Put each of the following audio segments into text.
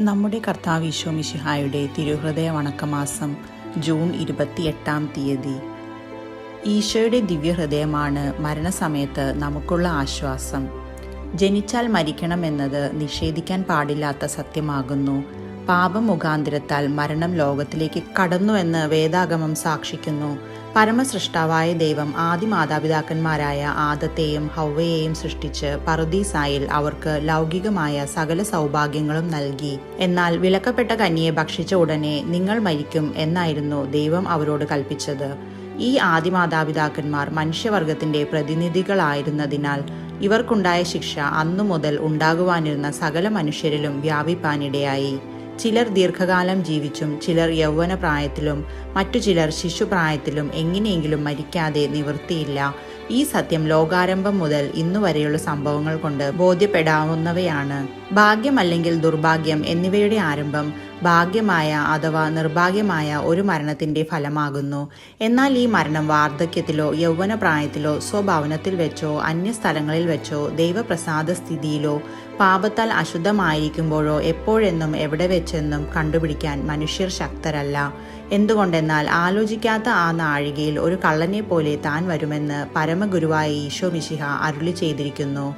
നമ്മുടെ കർത്താവ് ഈശോ മിശിഹായുടെ തിരുഹൃദയ വണക്കമാസം ജൂൺ ഇരുപത്തിയെട്ടാം തീയതി. ഈശോയുടെ ദിവ്യഹൃദയമാണ് മരണസമയത്ത് നമുക്കുള്ള ആശ്വാസം. ജനിച്ചാൽ മരിക്കണമെന്നത് നിഷേധിക്കാൻ പാടില്ലാത്ത സത്യമാകുന്നു. പാപം മരണം ലോകത്തിലേക്ക് കടന്നുവെന്ന് വേദാഗമം സാക്ഷിക്കുന്നു. പരമസൃഷ്ടാവായ ദൈവം ആദ്യ മാതാപിതാക്കന്മാരായ ആദത്തെയും ഹൗവയെയും സൃഷ്ടിച്ച് പറുദീസായിൽ അവർക്ക് ലൗകികമായ സകല സൗഭാഗ്യങ്ങളും നൽകി. എന്നാൽ വിലക്കപ്പെട്ട കന്നിയെ ഭക്ഷിച്ച ഉടനെ നിങ്ങൾ മരിക്കും എന്നായിരുന്നു ദൈവം അവരോട് കൽപ്പിച്ചത്. ഈ ആദ്യ മാതാപിതാക്കന്മാർ മനുഷ്യവർഗത്തിന്റെ പ്രതിനിധികളായിരുന്നതിനാൽ ഇവർക്കുണ്ടായ ശിക്ഷ അന്നു മുതൽ ഉണ്ടാകുവാനിരുന്ന സകല മനുഷ്യരിലും വ്യാപിപ്പാനിടയായി. ചിലർ ദീർഘകാലം ജീവിച്ചും ചിലർ യൗവന പ്രായത്തിലും മറ്റു ചിലർ ശിശുപ്രായത്തിലും എങ്ങനെയെങ്കിലും മരിക്കാതെ നിവൃത്തിയില്ല. ഈ സത്യം ലോകാരംഭം മുതൽ ഇന്നു വരെയുള്ള സംഭവങ്ങൾ കൊണ്ട് ബോധ്യപ്പെടാവുന്നവയാണ്. ഭാഗ്യമല്ലെങ്കിൽ ദുർഭാഗ്യം എന്നിവയുടെ ആരംഭം ഭാഗ്യമായ അഥവാ നിർഭാഗ്യമായ ഒരു മരണത്തിന്റെ ഫലമാകുന്നു. എന്നാൽ ഈ മരണം വാർദ്ധക്യത്തിലോ യൗവന പ്രായത്തിലോ സ്വഭവനത്തിൽ വെച്ചോ അന്യസ്ഥലങ്ങളിൽ വെച്ചോ ദൈവപ്രസാദ സ്ഥിതിയിലോ പാപത്താൽ അശുദ്ധമായിരിക്കുമ്പോഴോ എപ്പോഴെന്നും എവിടെ വെച്ചെന്നും കണ്ടുപിടിക്കാൻ മനുഷ്യർ ശക്തരല്ല. എന്തുകൊണ്ടെന്നാൽ ആലോചിക്കാത്ത ആ നാഴികയിൽ ഒരു കള്ളനെ പോലെ താൻ വരുമെന്ന് പരമഗുരുവായ ഈശോ മിശിഹ അരുളി ചെയ്തിരിക്കുന്നു.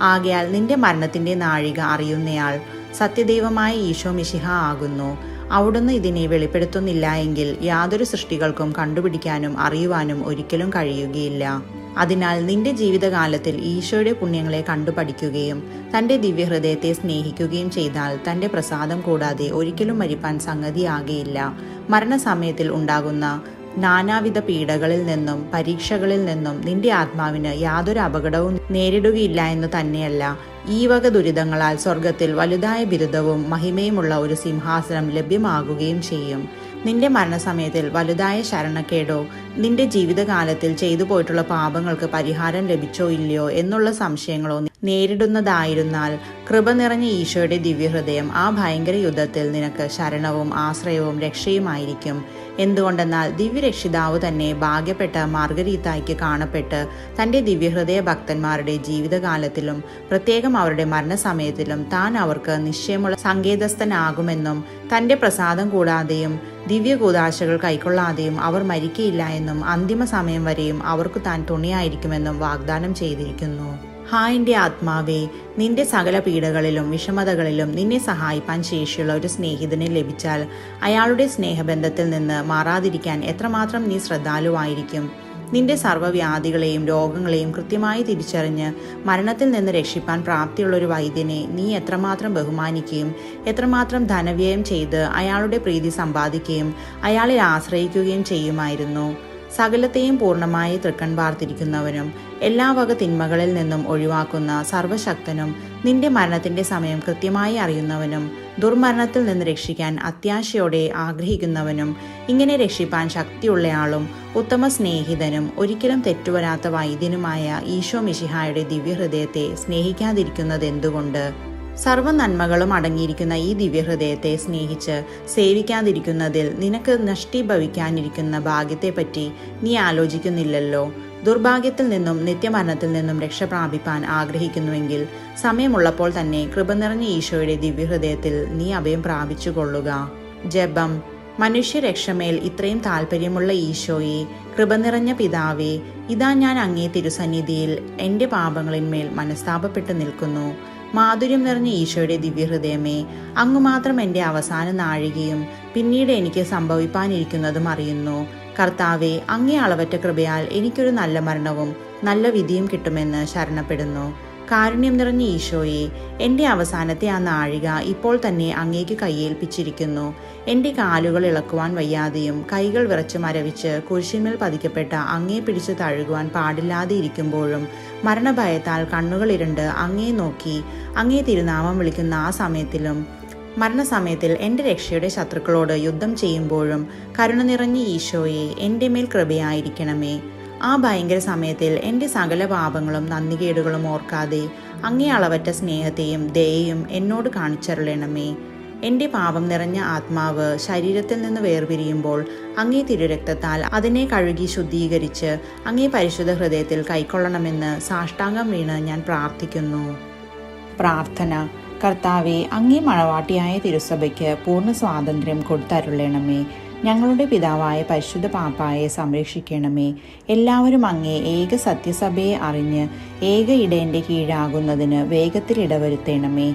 ആകയാൽ നിന്റെ മരണത്തിന്റെ നാഴിക അറിയുന്നയാൾ സത്യദൈവമായ ഈശോ മിശിഹ ആകുന്നു. അവിടുന്ന് ഇതിനെ വെളിപ്പെടുത്തുന്നില്ല എങ്കിൽ യാതൊരു സൃഷ്ടികൾക്കും കണ്ടുപിടിക്കാനും അറിയുവാനും ഒരിക്കലും കഴിയുകയില്ല. അതിനാൽ നിന്റെ ജീവിതകാലത്തിൽ ഈശോയുടെ പുണ്യങ്ങളെ കണ്ടുപഠിക്കുകയും തന്റെ ദിവ്യഹൃദയത്തെ സ്നേഹിക്കുകയും ചെയ്താൽ തന്റെ പ്രസാദം കൂടാതെ ഒരിക്കലും മരിപ്പാൻ സംഗതിയാകയില്ല. മരണസമയത്തിൽ ഉണ്ടാകുന്ന നാനാവിധ പീഡകളിൽ നിന്നും പരീക്ഷകളിൽ നിന്നും നിന്റെ ആത്മാവിന് യാതൊരു അപകടവും നേരിടുകയില്ല എന്ന് തന്നെയല്ല ഈ വക ദുരിതങ്ങളാൽ സ്വർഗത്തിൽ വലുതായ ബിരുദവും മഹിമയുമുള്ള ഒരു സിംഹാസനം ലഭ്യമാകുകയും ചെയ്യും. നിന്റെ മരണസമയത്തിൽ വലുതായ ശരണക്കേടോ നിന്റെ ജീവിതകാലത്തിൽ ചെയ്തു പോയിട്ടുള്ള പാപങ്ങൾക്ക് പരിഹാരം ലഭിച്ചോ ഇല്ലയോ എന്നുള്ള സംശയങ്ങളോ നേരിടുന്നതായിരുന്നാൽ കൃപ നിറഞ്ഞ ഈശോയുടെ ദിവ്യഹൃദയം ആ ഭയങ്കര യുദ്ധത്തിൽ നിനക്ക് ശരണവും ആശ്രയവും രക്ഷയുമായിരിക്കും. എന്തുകൊണ്ടെന്നാൽ ദിവ്യരക്ഷിതാവ് തന്നെ ഭാഗ്യപ്പെട്ട മാർഗരീത്തായ്ക്ക് കാണപ്പെട്ട് തന്റെ ദിവ്യഹൃദയ ഭക്തന്മാരുടെ ജീവിതകാലത്തിലും പ്രത്യേകം അവരുടെ മരണസമയത്തിലും താൻ അവർക്ക് നിശ്ചയമുള്ള സങ്കേതസ്ഥനാകുമെന്നും തന്റെ പ്രസാദം കൂടാതെയും ദിവ്യകൂതാശകൾ കൈക്കൊള്ളാതെയും അവർ മരിക്കയില്ല എന്നും അന്തിമ സമയം വരെയും അവർക്ക് താൻ തുണയായിരിക്കുമെന്നും വാഗ്ദാനം ചെയ്തിരിക്കുന്നു. ഹാ എന്റെ ആത്മാവേ നിന്റെ സകല പീഡകളിലും വിഷമതകളിലും നിന്നെ സഹായിപ്പാൻ ശേഷിയുള്ള ഒരു സ്നേഹിതനെ ലഭിച്ചാൽ അയാളുടെ സ്നേഹബന്ധത്തിൽ നിന്ന് മാറാതിരിക്കാൻ എത്രമാത്രം നീ ശ്രദ്ധാലുവായിരിക്കും. നിന്റെ സർവവ്യാധികളെയും രോഗങ്ങളെയും കൃത്യമായി തിരിച്ചറിഞ്ഞ് മരണത്തിൽ നിന്ന് രക്ഷിപ്പാൻ പ്രാപ്തിയുള്ള ഒരു വൈദ്യനെ നീ എത്രമാത്രം ബഹുമാനിക്കുകയും എത്രമാത്രം ധനവ്യയം ചെയ്ത് അയാളുടെ പ്രീതി സമ്പാദിക്കുകയും അയാളിൽ ആശ്രയിക്കുകയും ചെയ്യുമായിരുന്നു. സകലത്തെയും പൂർണമായി തൃക്കൺ പാർത്തിരിക്കുന്നവനും എല്ലാ വക തിന്മകളിൽ നിന്നും ഒഴിവാക്കുന്ന സർവശക്തനും നിന്റെ മരണത്തിന്റെ സമയം കൃത്യമായി അറിയുന്നവനും ദുർമരണത്തിൽ നിന്ന് രക്ഷിക്കാൻ അത്യാശയോടെ ആഗ്രഹിക്കുന്നവനും ഇങ്ങനെ രക്ഷിപ്പാൻ ശക്തിയുള്ളയാളും ഉത്തമ സ്നേഹിതനും ഒരിക്കലും തെറ്റുവരാത്ത വൈദ്യനുമായ ഈശോ മിഷിഹായുടെ ദിവ്യഹൃദയത്തെ സ്നേഹിക്കാതിരിക്കുന്നത് എന്തുകൊണ്ട് സർവ നന്മകളും അടങ്ങിയിരിക്കുന്ന ഈ ദിവ്യഹൃദയത്തെ സ്നേഹിച്ച് സേവിക്കാതിരിക്കുന്നതിൽ നിനക്ക് നഷ്ടീഭവിക്കാനിരിക്കുന്ന ഭാഗ്യത്തെപ്പറ്റി നീ ആലോചിക്കുന്നില്ലല്ലോ. ദുർഭാഗ്യത്തിൽ നിന്നും നിത്യമരണത്തിൽ നിന്നും രക്ഷപ്രാപിപ്പാൻ ആഗ്രഹിക്കുന്നുവെങ്കിൽ സമയമുള്ളപ്പോൾ തന്നെ കൃപ നിറഞ്ഞ ഈശോയുടെ ദിവ്യഹൃദയത്തിൽ നീ അഭയം പ്രാപിച്ചുകൊള്ളുക. ജപം. മനുഷ്യരക്ഷമേൽ ഇത്രയും താല്പര്യമുള്ള ഈശോയെ കൃപ നിറഞ്ഞ പിതാവേ ഇതാ ഞാൻ അങ്ങേ തിരുസന്നിധിയിൽ എന്റെ പാപങ്ങളിന്മേൽ മനസ്താപപ്പെട്ടു നിൽക്കുന്നു. മാധുര്യം നിറഞ്ഞ ഈശോയുടെ ദിവ്യഹൃദയമേ അങ്ങ് മാത്രം എന്റെ അവസാന നാഴികയും പിന്നീട് എനിക്ക് സംഭവിപ്പാനിരിക്കുന്നതും അറിയുന്നു. കർത്താവെ അങ്ങേ അളവറ്റ കൃപയാൽ എനിക്കൊരു നല്ല മരണവും നല്ല വിധിയും കിട്ടുമെന്ന് ശരണപ്പെടുന്നു. കാരുണ്യം നിറഞ്ഞ ഈശോയെ എന്റെ അവസാനത്തെ ആ നാഴിക ഇപ്പോൾ തന്നെ അങ്ങേക്ക് കയ്യേൽപ്പിച്ചിരിക്കുന്നു എന്റെ കാലുകൾ ഇളക്കുവാൻ വയ്യാതെയും കൈകൾ വിറച്ച് മരവിച്ച് കുരിശിന്മേൽ പതിക്കപ്പെട്ട അങ്ങേ പിടിച്ച് തഴുകുവാൻ പാടില്ലാതെ ഇരിക്കുമ്പോഴും മരണഭയത്താൽ കണ്ണുകൾ ഇരുണ്ട് അങ്ങേ നോക്കി. അങ്ങേ തിരുനാമം വിളിക്കുന്ന ആ സമയത്തിലും മരണസമയത്തിൽ എന്റെ രക്ഷയുടെ ശത്രുക്കളോട് യുദ്ധം ചെയ്യുമ്പോഴും കരുണ നിറഞ്ഞ ഈശോയെ എന്റെ മേൽ കൃപയായിരിക്കണമേ. ആ ഭയങ്കര സമയത്തിൽ എന്റെ സകല പാപങ്ങളും നന്ദികേടുകളും ഓർക്കാതെ അങ്ങേ അളവറ്റ സ്നേഹത്തെയും ദയയും എന്നോട് കാണിച്ചരുളണമേ. എന്റെ പാപം നിറഞ്ഞ ആത്മാവ് ശരീരത്തിൽ നിന്ന് വേർപിരിയുമ്പോൾ അങ്ങേ തിരുരക്തത്താൽ അതിനെ കഴുകി ശുദ്ധീകരിച്ച് അങ്ങേ പരിശുദ്ധ ഹൃദയത്തിൽ കൈക്കൊള്ളണമെന്ന് സാഷ്ടാംഗം വീണ് ഞാൻ പ്രാർത്ഥിക്കുന്നു. പ്രാർത്ഥന. കർത്താവെ അങ്ങേ മണവാട്ടിയായ തിരുസഭയ്ക്ക് പൂർണ സ്വാതന്ത്ര്യം കൊടുത്തരുളണമേ. ഞങ്ങളുടെ പിതാവായ പരിശുദ്ധ പാപ്പായെ സംരക്ഷിക്കണമേ. എല്ലാവരും അങ്ങേ ഏക സത്യസഭയെ അറിഞ്ഞ് ഏക ഇടേന്റെ കീഴാകുന്നതിന് വേഗത്തിൽ ഇടവരുത്തണമേ.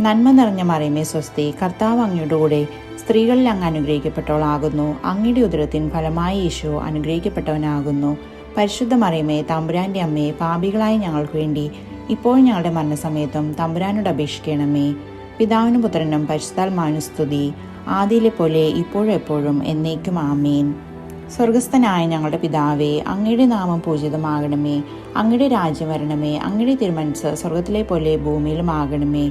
നന്മ നിറഞ്ഞ മറിയമേ സ്വസ്തി കർത്താവ് അങ്ങയുടെ കൂടെ സ്ത്രീകളിൽ അങ്ങ് അനുഗ്രഹിക്കപ്പെട്ടവളാകുന്നു. അങ്ങയുടെ ഉദരത്തിൻ ഫലമായി ഈശോ അനുഗ്രഹിക്കപ്പെട്ടവനാകുന്നു. പരിശുദ്ധ മറിയമേ തമ്പുരാന്റെ അമ്മയെ പാപികളായ ഞങ്ങൾക്ക് വേണ്ടി ഇപ്പോൾ ഞങ്ങളുടെ മരണസമയത്തും തമ്പുരാനോട് അപേക്ഷിക്കണമേ. പിതാവിനും പുത്രനും പരിശുദ്ധാത്മാവിനും സ്തുതി. ആദിയിലെ പോലെ ഇപ്പോഴും എപ്പോഴും എന്നേക്കും ആമേൻ. സ്വർഗസ്ഥനായ ഞങ്ങളുടെ പിതാവേ അങ്ങയുടെ നാമം പൂജിതമാകണമേ. അങ്ങയുടെ രാജ്യം വരണമേ. അങ്ങയുടെ തിരുമനസ് സ്വർഗത്തിലെ പോലെ ഭൂമിയിലും ആകണമേ.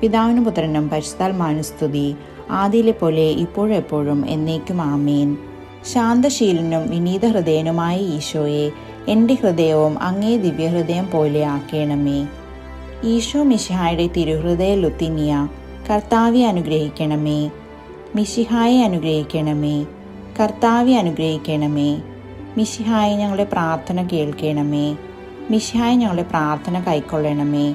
പിതാവിനും പുത്രനും പരിശുദ്ധാൽ സ്തുതി. ആദിയിലെ പോലെ ഇപ്പോഴെപ്പോഴും എന്നേക്കും ആമേൻ. ശാന്തശീലനും വിനീത ഹൃദയനുമായ ഈശോയെ എന്റെ ഹൃദയവും അങ്ങേ ദിവ്യഹൃദയം പോലെ ആക്കേണമേ. ഈശോ മിശിഹായുടെ തിരുഹൃദയ ലുത്തിനിയ കർത്താവെ അനുഗ്രഹിക്കണമേ. മിശിഹായെ അനുഗ്രഹിക്കണമേ. കർത്താവെ അനുഗ്രഹിക്കണമേ. മിശിഹായെ ഞങ്ങളുടെ പ്രാർത്ഥന കേൾക്കണമേ. മിശിഹായെ ഞങ്ങളുടെ പ്രാർത്ഥന കൈക്കൊള്ളണമേ.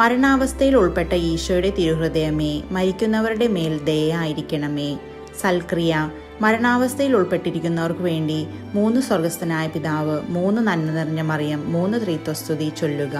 മരണാവസ്ഥയിൽ ഉൾപ്പെട്ട ഈശോയുടെ തിരുഹൃദയമേ മരിക്കുന്നവരുടെ മേൽ ദയായിരിക്കണമേ സൽക്രിയ മരണാവസ്ഥയിൽ ഉൾപ്പെട്ടിരിക്കുന്നവർക്ക് വേണ്ടി മൂന്ന് സ്വർഗസ്ഥനായ പിതാവ് മൂന്ന് നന്മ നിറഞ്ഞ മറിയം മൂന്ന് ത്രീത്വസ്തുതി ചൊല്ലുക.